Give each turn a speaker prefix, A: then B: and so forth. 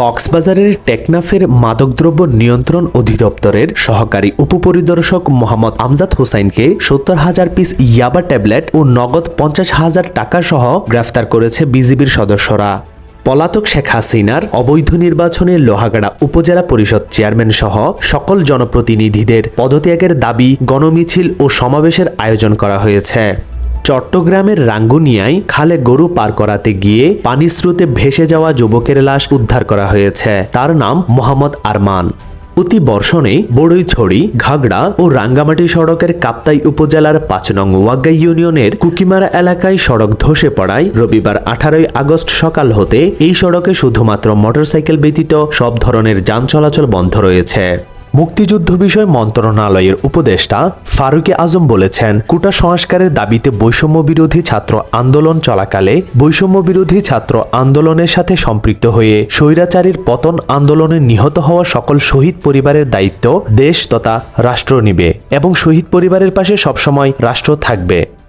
A: কক্সবাজারের টেকনাফের মাদকদ্রব্য নিয়ন্ত্রণ অধিদপ্তরের সহকারী উপপরিদর্শক মোহাম্মদ আমজাদ হোসাইনকে সত্তর হাজার পিস ইয়াবা ট্যাবলেট ও নগদ পঞ্চাশ হাজার টাকা সহ গ্রেফতার করেছে বিজিবির সদস্যরা। পলাতক শেখ হাসিনার অবৈধ নির্বাচনে লোহাগাড়া উপজেলা পরিষদ চেয়ারম্যান সহ সকল জনপ্রতিনিধিদের পদত্যাগের দাবি গণমিছিল ও সমাবেশের আয়োজন করা হয়েছে। চট্টগ্রামের রাঙ্গুনিয়ায় খালে গরু পার করাতে গিয়ে পানি স্রোতে ভেসে যাওয়া যুবকের লাশ উদ্ধার করা হয়েছে। তার নাম মোহাম্মদ আরমান। অতি বর্ষণে বড়ইছড়ি, ঘাগড়া ও রাঙ্গামাটি সড়কের কাপ্তাই উপজেলার পাঁচ নং ওয়াগ্গা ইউনিয়নের কুকিমারা এলাকায় সড়ক ধসে পড়ায় রবিবার আঠারোই আগস্ট সকাল হতে এই সড়কে শুধুমাত্র মোটরসাইকেল ব্যতীত সব ধরনের যান চলাচল বন্ধ রয়েছে। মুক্তিযুদ্ধ বিষয় মন্ত্রণালয়ের উপদেষ্টা ফারুকে আজম বলেছেন, কোটা সংস্কারের দাবিতে বৈষম্য বিরোধী ছাত্র আন্দোলন চলাকালে বৈষম্য বিরোধী ছাত্র আন্দোলনের সাথে সম্পৃক্ত হয়ে স্বৈরাচারীর পতন আন্দোলনে নিহত হওয়া সকল শহীদ পরিবারের দায়িত্ব দেশ তথা রাষ্ট্র নিবে এবং শহীদ পরিবারের পাশে সবসময় রাষ্ট্র থাকবে।